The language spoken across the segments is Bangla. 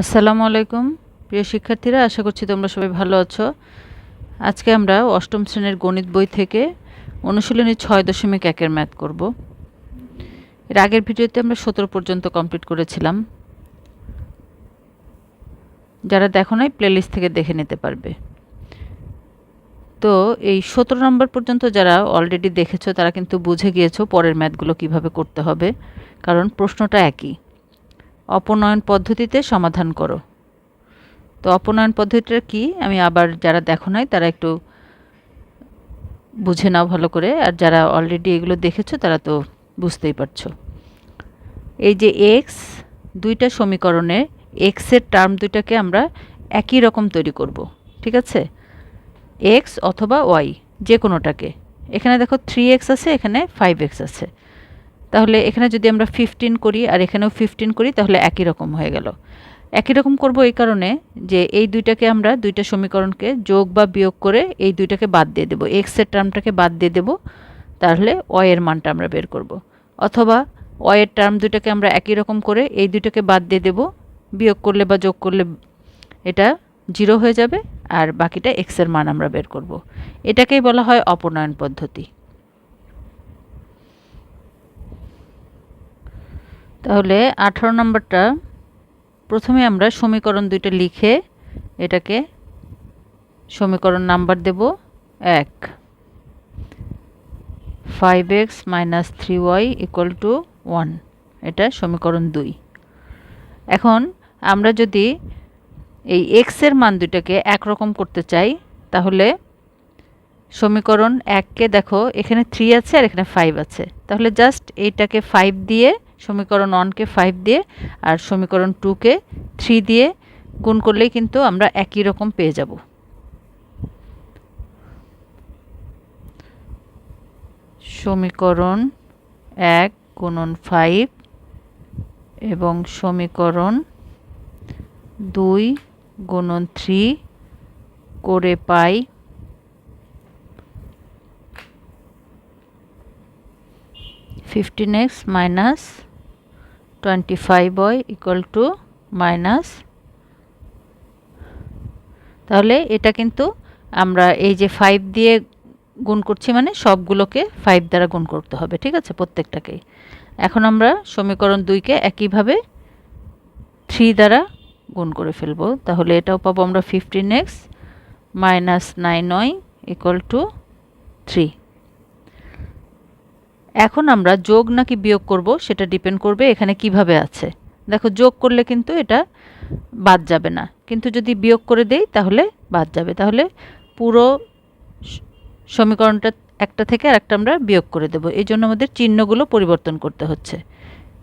আসসালামু আলাইকুম, প্রিয় শিক্ষার্থীরা, আশা করছি তোমরা সবাই ভালো আছো। আজকে আমরা অষ্টম শ্রেণির গণিত বই থেকে অনুশীলনী ছয় দশমিক একের ম্যাথ করব। এর আগের ভিডিওতে আমরা সতেরো পর্যন্ত কমপ্লিট করেছিলাম। যারা দেখো নাই প্লেলিস্ট থেকে দেখে নিতে পারবে। তো এই সতেরো নম্বর পর্যন্ত যারা অলরেডি দেখেছ, তারা কিন্তু বুঝে গিয়েছো পরের ম্যাথগুলো কীভাবে করতে হবে। কারণ প্রশ্নটা একই। অপনয়ন পদ্ধতিতে সমাধান করো। তো অপনয়ন পদ্ধতিটা কি? আমি আবার যারা দেখো নাই, তারা একটু বুঝে নাও ভালো করে। আর যারা অলরেডি এগুলো দেখেছ, তারা তো বুঝতেই পারছ। এই যে এক্স দুইটা সমীকরণে এক্সের টার্ম দুইটাকে আমরা একই রকম তৈরি করব, ঠিক আছে? এক্স অথবা ওয়াই যে কোনোটাকে এখানে দেখো থ্রি এক্স আছে, এখানে ফাইভ এক্স আছে। তাহলে এখানে যদি আমরা ফিফটিন করি আর এখানেও ফিফটিন করি, তাহলে একই রকম হয়ে গেল একই রকম করব এই কারণে যে এই দুইটাকে আমরা দুইটা সমীকরণকে যোগ বা বিয়োগ করে এই দুইটাকে বাদ দিয়ে দেবো এক্সের টার্মটাকে বাদ দিয়ে দেবো, তাহলে অয়ের মানটা আমরা বের করব। অথবা অয়ের টার্ম দুইটাকে আমরা একই রকম করে এই দুইটাকে বাদ দিয়ে দেবো, বিয়োগ করলে বা যোগ করলে এটা জিরো হয়ে যাবে, আর বাকিটা এক্সের মান আমরা বের করব। এটাকেই বলা হয় অপনয়ন পদ্ধতি তাহলে আঠারো নম্বরটা প্রথমে আমরা সমীকরণ দুইটা লিখে এটাকে সমীকরণ নাম্বার দেব এক। Five X minus three Y equal to one এটা সমীকরণ দুই। এখন আমরা যদি এই এক্সের মান দুইটাকে একরকম করতে চাই, তাহলে সমীকরণ এককে দেখো, এখানে থ্রি আছে আর এখানে ফাইভ আছে। তাহলে জাস্ট এইটাকে ফাইভ দিয়ে সমীকরণ ওয়ানকে ফাইভ দিয়ে আর সমীকরণ টুকে থ্রি দিয়ে গুণ করলেই কিন্তু আমরা একই রকম পেয়ে যাব। সমীকরণ এক গুণন ফাইভ এবং সমীকরণ দুই গুণন থ্রি করে পাই fifteen X minus twenty five Y equal to minus তাহলে এটা কিন্তু আমরা এই যে ফাইভ দিয়ে গুণ করছি মানে সবগুলোকে ফাইভ দ্বারা গুণ করতে হবে, ঠিক আছে? প্রত্যেকটাকেই। এখন আমরা সমীকরণ দুইকে একইভাবে থ্রি দ্বারা গুণ করে ফেলব। তাহলে এটাও পাবো আমরা fifteen X minus nine Y equal to three এখন আমরা যোগ নাকি বিয়োগ করব সেটা ডিপেন্ড করবে এখানে কীভাবে আছে। দেখো, যোগ করলে কিন্তু এটা বাদ যাবে না। কিন্তু যদি বিয়োগ করে দেই, তাহলে বাদ যাবে। তাহলে পুরো সমীকরণটা একটা থেকে আর একটা আমরা বিয়োগ করে দেব। এই জন্য আমাদের চিহ্নগুলো পরিবর্তন করতে হচ্ছে।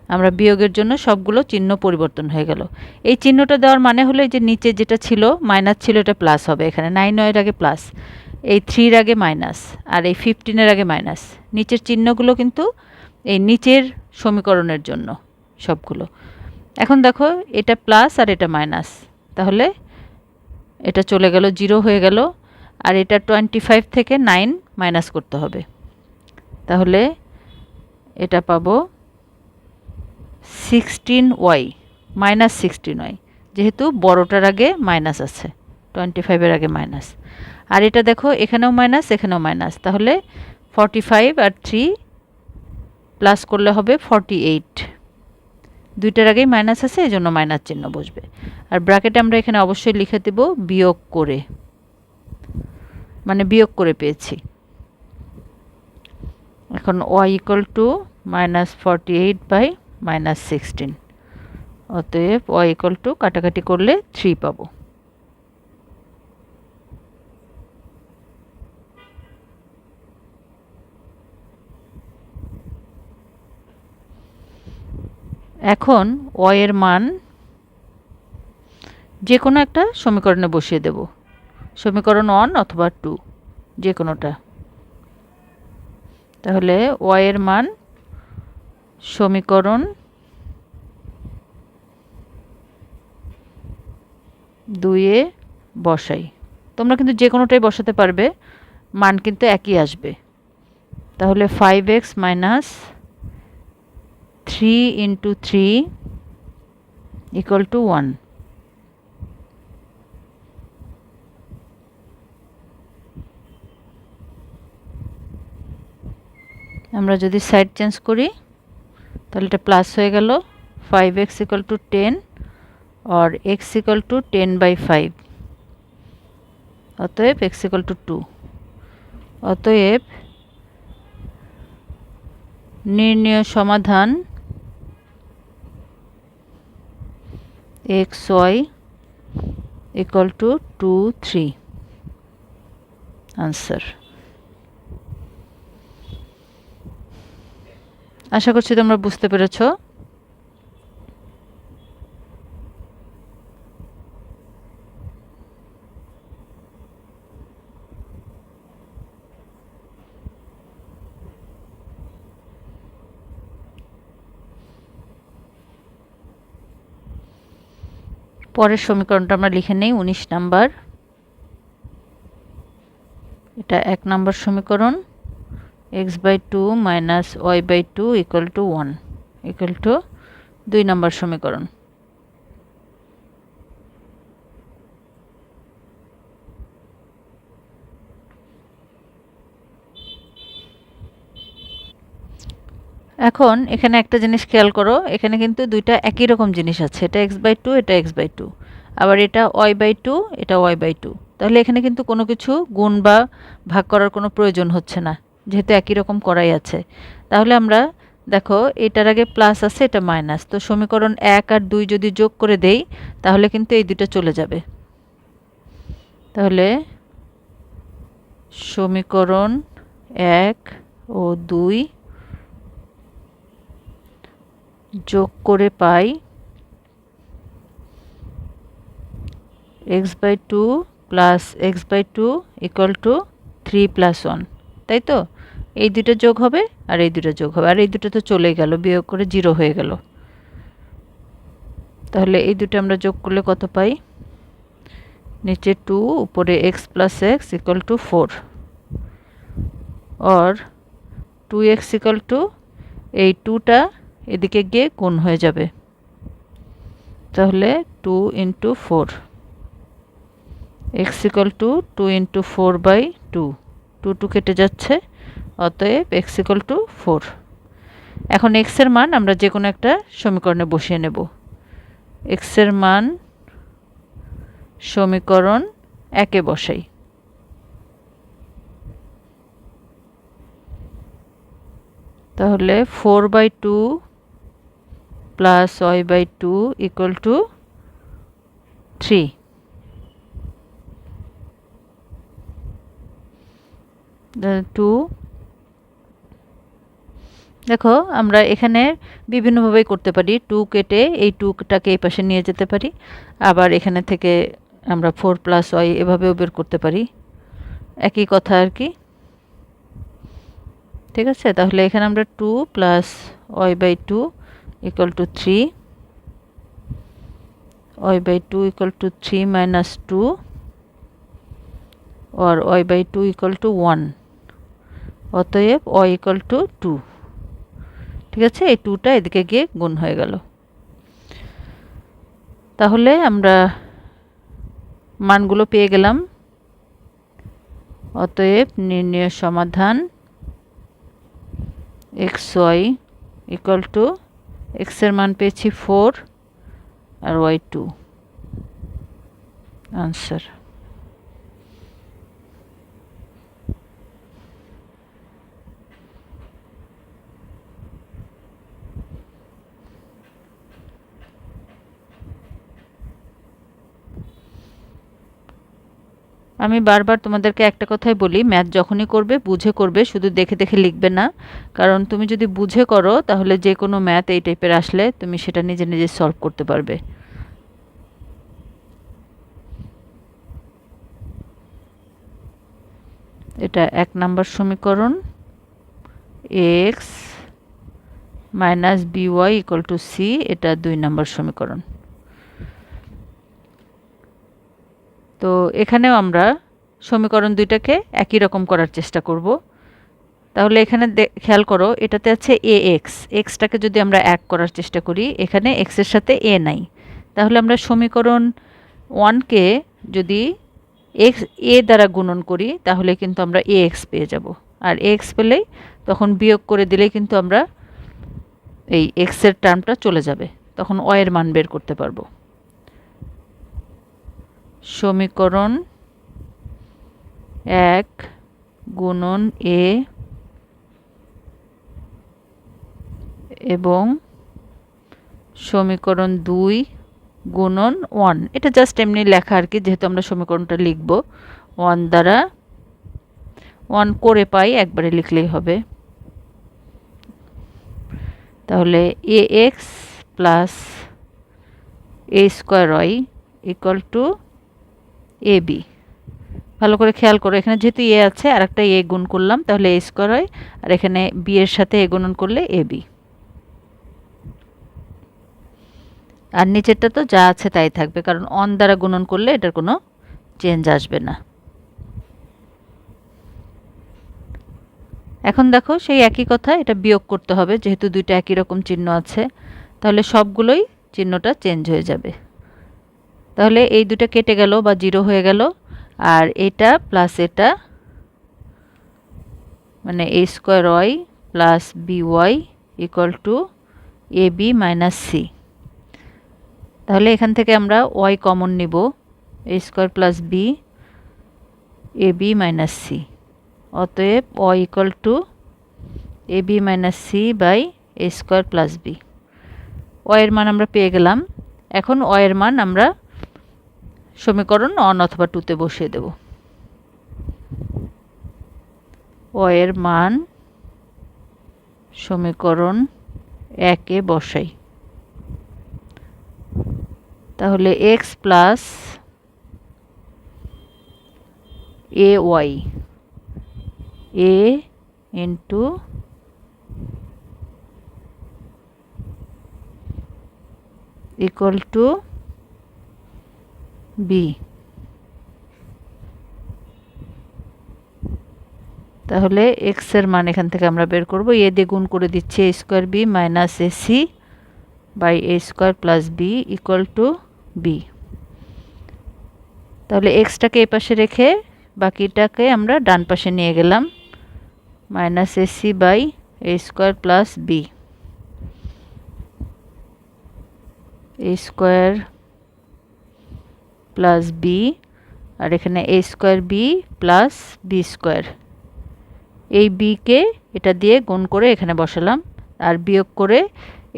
আমরা বিয়োগের জন্য সবগুলো চিহ্ন পরিবর্তন হয়ে গেল। এই চিহ্নটা দেওয়ার মানে হলো যে নিচে যেটা ছিল মাইনাস ছিল, এটা প্লাস হবে। এখানে নাইন নয়ের আগে প্লাস এই থ্রির আগে মাইনাস আর এই ফিফটিনের আগে মাইনাস নিচের চিহ্নগুলো কিন্তু এই নিচের সমীকরণের জন্য সবগুলো। এখন দেখো, এটা প্লাস আর এটা মাইনাস তাহলে এটা চলে গেল জিরো হয়ে গেল, আর এটা টোয়েন্টি ফাইভ থেকে নাইন মাইনাস করতে হবে। তাহলে এটা পাবো sixteen Y minus sixteen Y যেহেতু বড়টার আগে মাইনাস আছে টোয়েন্টি ফাইভের আগে মাইনাস আর এটা দেখো, এখানেও মাইনাস এখানেও মাইনাস তাহলে ফর্টি ফাইভ আর থ্রি প্লাস করলে হবে ফর্টি এইট দুইটার আগেই মাইনাস আছে জন্য মাইনাস চিহ্ন বসবে। আর ব্র্যাকেটে আমরা এখানে অবশ্যই লিখে দেব বিয়োগ করে। মানে বিয়োগ করে পেয়েছি। এখন Y equal to minus forty eight by minus sixteen অতএব ওয়াই ইকুয়াল টু কাটাকাটি করলে থ্রি পাবো। এখন ওয়ের মান যে কোনো একটা সমীকরণে বসিয়ে দেব। সমীকরণ ওয়ান অথবা টু যে কোনোটা তাহলে ওয়ের মান সমীকরণ দুইয়ে বসাই। তোমরা কিন্তু যে কোনোটাই বসাতে পারবে, মান কিন্তু একই আসবে। তাহলে five X minus three into three equal to one আমরা যদি সাইড চেঞ্জ করি, তাহলে এটা প্লাস হয়ে গেল। Five X equal to ten or X equal to ten by five অতএব এক্স ইকুয়াল টু টু অতএব নির্ণয় সমাধান X Y equal to two three answer আশা করছি তোমরা বুঝতে পেরেছ। পরের সমীকরণটা আমরা লিখে নেই, উনিশ নাম্বার। এটা এক নাম্বার সমীকরণ। X by two minus Y by two equal to one equal to দুই নাম্বার সমীকরণ। এখন এখানে একটা জিনিস খেয়াল করো, এখানে কিন্তু দুইটা একই রকম জিনিস আছে, এটা এক্স বাই টু এটা এক্স বাই টু আবার এটা ওয়াই বাই টু এটা ওয়াই বাই টু তাহলে এখানে কিন্তু কোনো কিছু গুণ বা ভাগ করার কোনো প্রয়োজন হচ্ছে না, যেহেতু একই রকম করাই আছে। তাহলে আমরা, দেখো, এটার আগে প্লাস আছে, এটা মাইনাস তো সমীকরণ এক আর দুই যদি যোগ করে দেই, তাহলে কিন্তু এই দুটো চলে যাবে। তাহলে সমীকরণ এক ও দুই যোগ করে পাই X by two plus X by two equal to three plus one তাই তো? এই দুটো যোগ হবে আর এই দুটো যোগ হবে, আর এই দুটো তো চলে গেল, বিয়োগ করে জিরো হয়ে গেল। তাহলে এই দুটো আমরা যোগ করলে কত পাই? নিচে টু উপরে X plus X equal to four or two X equal to এই টুটা এদিকে গিয়ে গুণ হয়ে যাবে। তাহলে two into four X equal to two two four four by two two two যাচ্ছে, অতএব এক্স ইকাল টু ফোর এখন এক্সের মান আমরা যে কোনো একটা সমীকরণে বসিয়ে নেব। এক্সের মান সমীকরণ একে বসাই। তাহলে four by two plus Y by two equal to three two দেখো, আমরা এখানে বিভিন্নভাবেই করতে পারি। টু কেটে এই টুটাকে এই পাশে নিয়ে যেতে পারি। আবার এখানে থেকে আমরা ফোর প্লাস ওয়াই এভাবেও বের করতে পারি। একই কথা আর কি। ঠিক আছে? তাহলে এখানে আমরা two plus Y by two equal to 3 y by 2 equal to 3 minus 2 or y by 2 equal to 1 অতএব y equal to 2 ঠিক আছে? এই টুটা এদিকে গিয়ে গুণ হয়ে গেল। তাহলে আমরা মানগুলো পেয়ে গেলাম। অতএব নির্ণয় সমাধান এক্স ওয়াই ইকুয়াল টু এক্সের মান পেয়েছি ফোর আর ওয়াই টু আনসার আমি বারবার তোমাদেরকে একটা কথাই বলি, ম্যাথ যখনই করবে, বুঝে করবে, শুধু দেখে দেখে লিখবে না। কারণ তুমি যদি বুঝে করো, তাহলে যে কোনো ম্যাথ এই টাইপের আসলে তুমি সেটা নিজে নিজে সলভ করতে পারবে। এটা এক নাম্বার সমীকরণ। X minus B Y equal to C এটা দুই নাম্বার সমীকরণ। তো এখানেও আমরা সমীকরণ দুইটাকে একই রকম করার চেষ্টা করব। তাহলে এখানে খেয়াল করো, এটাতে আছে এ এক্স এক্সটাকে যদি আমরা এক করার চেষ্টা করি, এখানে এক্সের সাথে এ নাই। তাহলে আমরা সমীকরণ ওয়ানকে যদি এক্স এ দ্বারা গুণন করি, তাহলে কিন্তু আমরা এ এক্স পেয়ে যাব। আর এ এক্স পেলেই তখন বিয়োগ করে দিলেই কিন্তু আমরা এই এক্সের টার্মটা চলে যাবে। তখন ওয়ের মান বের করতে পারব। সমীকরণ এক গুণন এ এবং সমীকরণ দুই গুণন ওয়ান। এটা জাস্ট এমনি লেখা আর কি, যেহেতু আমরা সমীকরণটা লিখব। ওয়ান দ্বারা ওয়ান করে পাই, একবারে লিখলেই হবে। তাহলে A X plus A square Y equal to A B ভালো করে খেয়াল করো, এখানে যেহেতু এ আছে আর একটা এ গুণ করলাম, তাহলে এ স্কোয়ার হয়, আর এখানে বি এর সাথে এ গুণন করলে এ বি আর নিচেরটা তো যা আছে তাই থাকবে, কারণ অন দ্বারা গুণন করলে এটার কোনো চেঞ্জ আসবে না। এখন দেখো, সেই একই কথা, এটা বিয়োগ করতে হবে, যেহেতু দুইটা একই রকম চিহ্ন আছে, তাহলে সবগুলোই চিহ্নটা চেঞ্জ হয়ে যাবে। তাহলে এই দুটো কেটে গেল বা জিরো হয়ে গেল। আর এটা প্লাস এটা মানে A square Y plus B Y equal to A B minus C তাহলে এখান থেকে আমরা ওয়াই কমন নিব A square plus B A B minus C অতএব Y equal to A B minus C by A square plus B ওয়ের মান আমরা পেয়ে গেলাম। এখন ওয়ের মান আমরা সমীকরণ অন অথবা টুতে বসিয়ে দেব। ওয়ের মান সমীকরণ একে বসাই। তাহলে X plus A Y A into equal to B. তাহলে এক্সের মান এখান থেকে আমরা বের করব। এ দিয়ে গুণ করে দিচ্ছি A square B minus A C by A square plus B equal to B তাহলে এক্সটাকে এ পাশে রেখে বাকিটাকে আমরা ডান পাশে নিয়ে গেলাম minus AC by A square plus B A square plus B আর এখানে A square B plus B square এই বিকে এটা দিয়ে গুণ করে এখানে বসালাম, আর বিয়োগ করে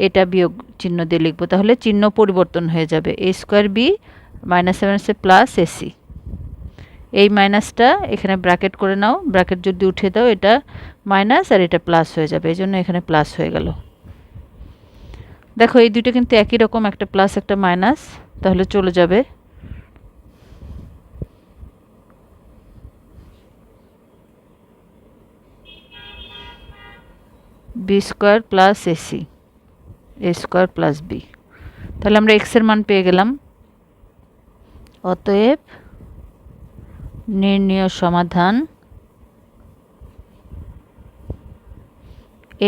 এটা বিয়োগ চিহ্ন দিয়ে লিখব, তাহলে চিহ্ন পরিবর্তন হয়ে যাবে। এ স্কোয়ার বি মাইনাস আছে প্লাস এসি এই মাইনাসটা এখানে ব্র্যাকেট করে নাও ব্র্যাকেট যদি উঠে দাও এটা মাইনাস আর এটা প্লাস হয়ে যাবে, এই জন্য এখানে প্লাস হয়ে গেল। দেখো এই দুটো কিন্তু একই রকম, একটা প্লাস একটা মাইনাস তাহলে চলে যাবে। B square plus AC A square plus B তাহলে আমরা এক্সের মান পেয়ে গেলাম। অতএব নির্ণয় সমাধান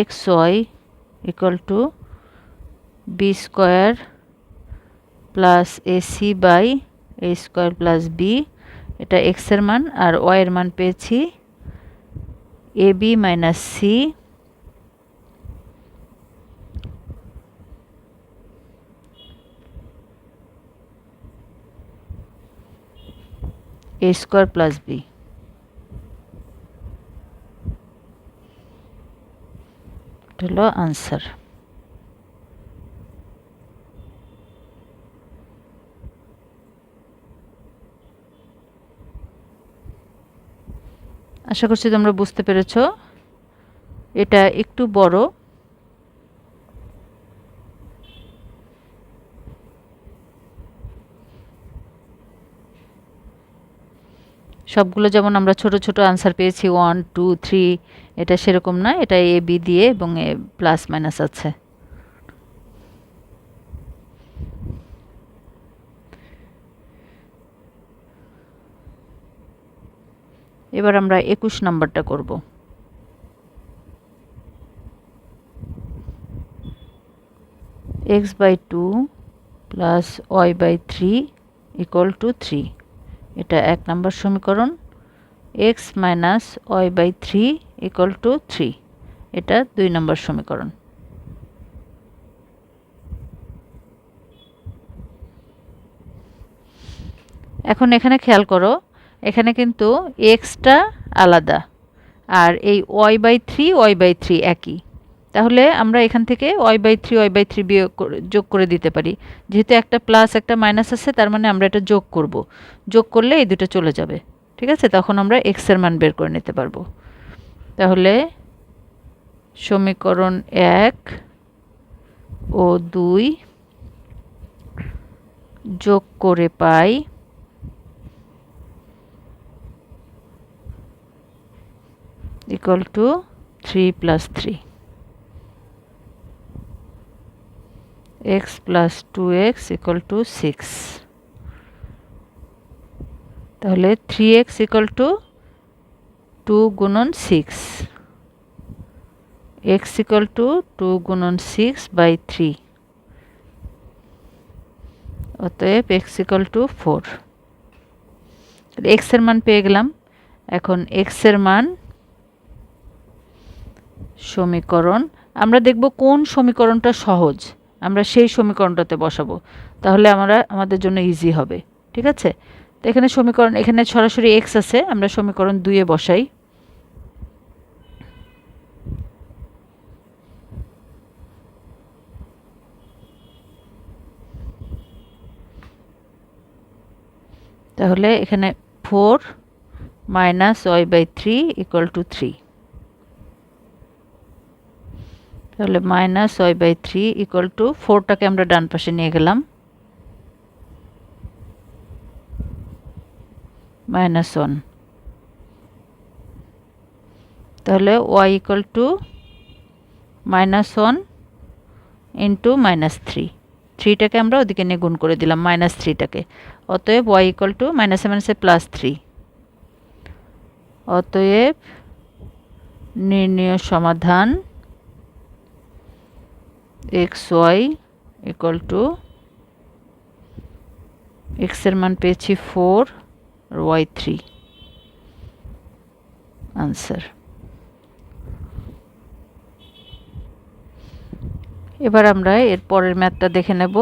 X Y equal to B square plus AC by A square plus B এটা এক্সের মান, আর ওয়াইয়ের মান পেয়েছি A B minus C a square plus b. হলো আনসার আশা করছি তোমরা বুঝতে পেরেছ। এটা একটু বড়। সবগুলো যেমন আমরা ছোট ছোট আনসার পেয়েছি ওয়ান টু থ্রি এটা সেরকম না এটা এ বি দিয়ে এবং এ প্লাস মাইনাস আছে। এবার আমরা একুশ নাম্বারটা করব। X by two plus Y by three equal to three এটা এক নম্বর সমীকরণ X minus Y by three equal to three এটা দুই নম্বর সমীকরণ। এখন এখানে খেয়াল করো, এখানে কিন্তু এক্সটা আলাদা, আর এই Y by three Y by three একই। তাহলে আমরা এখান থেকে Y by three, Y by three বিয়োগ যোগ করে দিতে পারি। যেহেতু একটা প্লাস একটা মাইনাস আছে, তার মানে আমরা এটা যোগ করব। যোগ করলে এই দুটো চলে যাবে। ঠিক আছে? তখন আমরা এক্সের মান বের করে নিতে পারব। তাহলে সমীকরণ এক ও দুই যোগ করে পাই equal to 3 plus 3 x plus 2x equal to 6 তাহলে 3x equal to 2 গুণন 6 x equal to 2 গুণন 6 by 3 অতএব x equal to 4 x মান পেয়ে গেলাম। এখন x মান সমীকরণ। আমরা দেখব কোন সমীকরণটা সহজ। আমরা সেই সমীকরণটাতে বসাবো। তাহলে আমরা, আমাদের জন্য ইজি হবে। ঠিক আছে? তো এখানে সমীকরণ, এখানে সরাসরি এক্স আছে, আমরা সমীকরণ দুইয়ে বসাই। তাহলে এখানে four minus Y by three equal to three তাহলে minus Y by three equal to ফোরটাকে আমরা ডান পাশে নিয়ে গেলাম। মাইনাস ওয়ান তাহলে Y equal to minus one into minus three থ্রিটাকে আমরা ওদিকে নিয়ে গুণ করে দিলাম মাইনাস থ্রিটাকে অতএব ওয়াই ইকুয়াল টু মাইনাসে মাইনাসে প্লাস থ্রি অতএব নির্ণয় সমাধান এক্স ওয়াই ইকুয়াল টু এক্সের মান পেয়েছি ফোর আর ওয়াই থ্রি আনসার এবার আমরা এর পরের ম্যাথটা দেখে নেব।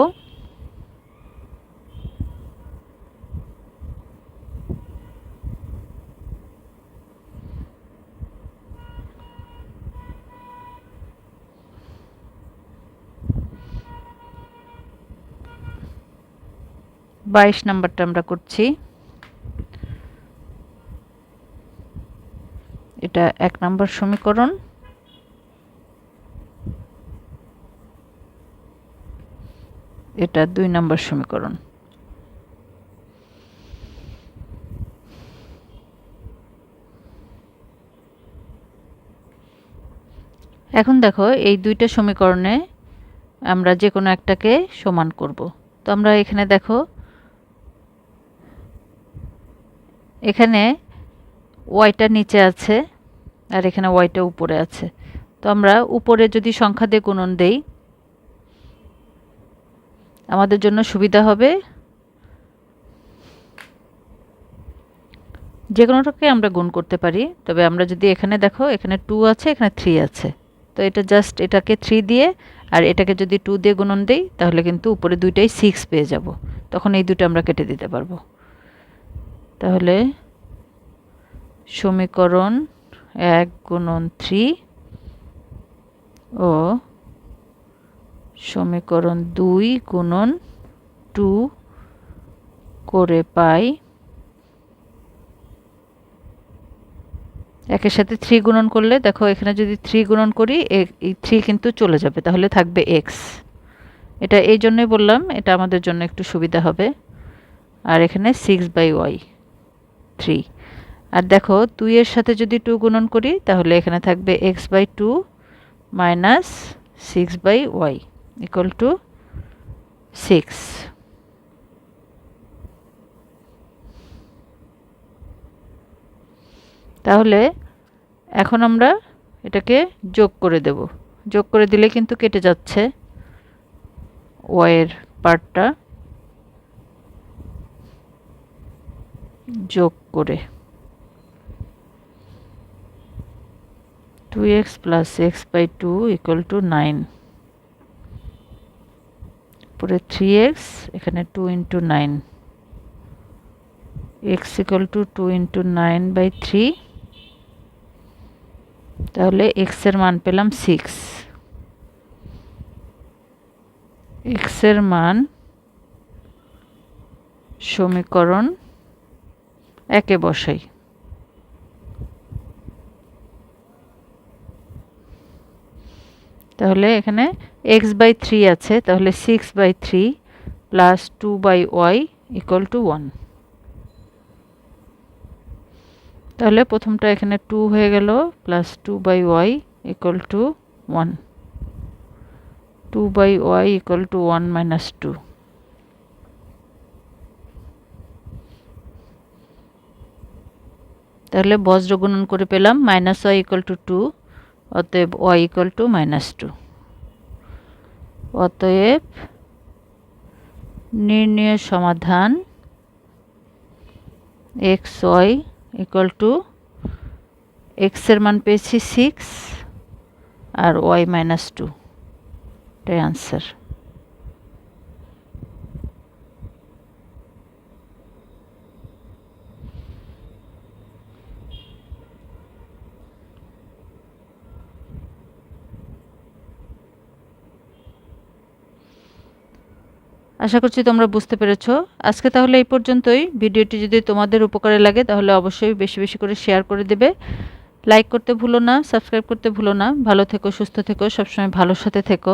বাইশ নাম্বারটা আমরা করছি। এটা এক নম্বর সমীকরণ। এটা দুই নম্বর সমীকরণ। এখন দেখো, এই দুইটা সমীকরণে আমরা যে কোনো একটাকে সমান করব। তো আমরা এখানে দেখো এখানে ওয়াইটা নিচে আছে আর এখানে ওয়াইটা উপরে আছে। তো আমরা উপরে যদি সংখ্যা দিয়ে গুণন দেই, আমাদের জন্য সুবিধা হবে যে কোনোটাকে আমরা গুণ করতে পারি। তবে আমরা যদি এখানে দেখো, এখানে টু আছে, এখানে থ্রি আছে। তো এটা জাস্ট এটাকে থ্রি দিয়ে আর এটাকে যদি টু দিয়ে গুণন দিই, তাহলে কিন্তু উপরে দুইটাই সিক্স পেয়ে যাব। তখন এই দুটো আমরা কেটে দিতে পারব। তাহলে সমীকরণ এক গুণন থ্রি ও সমীকরণ দুই গুণন টু করে পাই একের সাথে থ্রি গুণন করলে দেখো এখানে যদি থ্রি গুণন করি এই থ্রি কিন্তু চলে যাবে, তাহলে থাকবে এক্স। এটা এই জন্যই বললাম, এটা আমাদের জন্য একটু সুবিধা হবে। আর এখানে সিক্স বাই ওয়াই থ্রি আর দেখো দুইয়ের সাথে যদি টু গুণন করি, তাহলে এখানে থাকবে X by two minus six by Y equal to six তাহলে এখন আমরা এটাকে যোগ করে দেব। যোগ করে দিলে কিন্তু কেটে যাচ্ছে ওয়ের পার্টটা যোগ করে। Two X plus X by two equal to nine পরে থ্রি এক্স এখানে two into nine X equal to two into nine by three তাহলে এক্সের মান পেলাম সিক্স এক্সের মান সমীকরণ একে বসাই। তাহলে এখানে এক্স বাই থ্রি আছে, তাহলে six by three plus two by Y equal to one তাহলে প্রথমটা এখানে টু হয়ে গেল plus two by Y equal to one two by Y equal to one minus two তাহলে বজ্র গুণন করে পেলাম minus Y equal to two অতএব Y equal to minus two অতএব নির্ণয় সমাধান এক্স ওয়াই ইকুয়াল টু এক্সের মান পেয়েছি সিক্স আর ওয়াই মাইনাস টু এটাই আনসার আশা করছি তোমরা বুঝতে পেরেছ। আজকে তাহলে এই পর্যন্তই। ভিডিওটি যদি তোমাদের উপকারে লাগে, তাহলে অবশ্যই বেশি বেশি করে শেয়ার করে দেবে। লাইক করতে ভুলো না সাবস্ক্রাইব করতে ভুলো না। ভালো থেকো, সুস্থ থেকো, সবসময় ভালোর সাথে থেকো।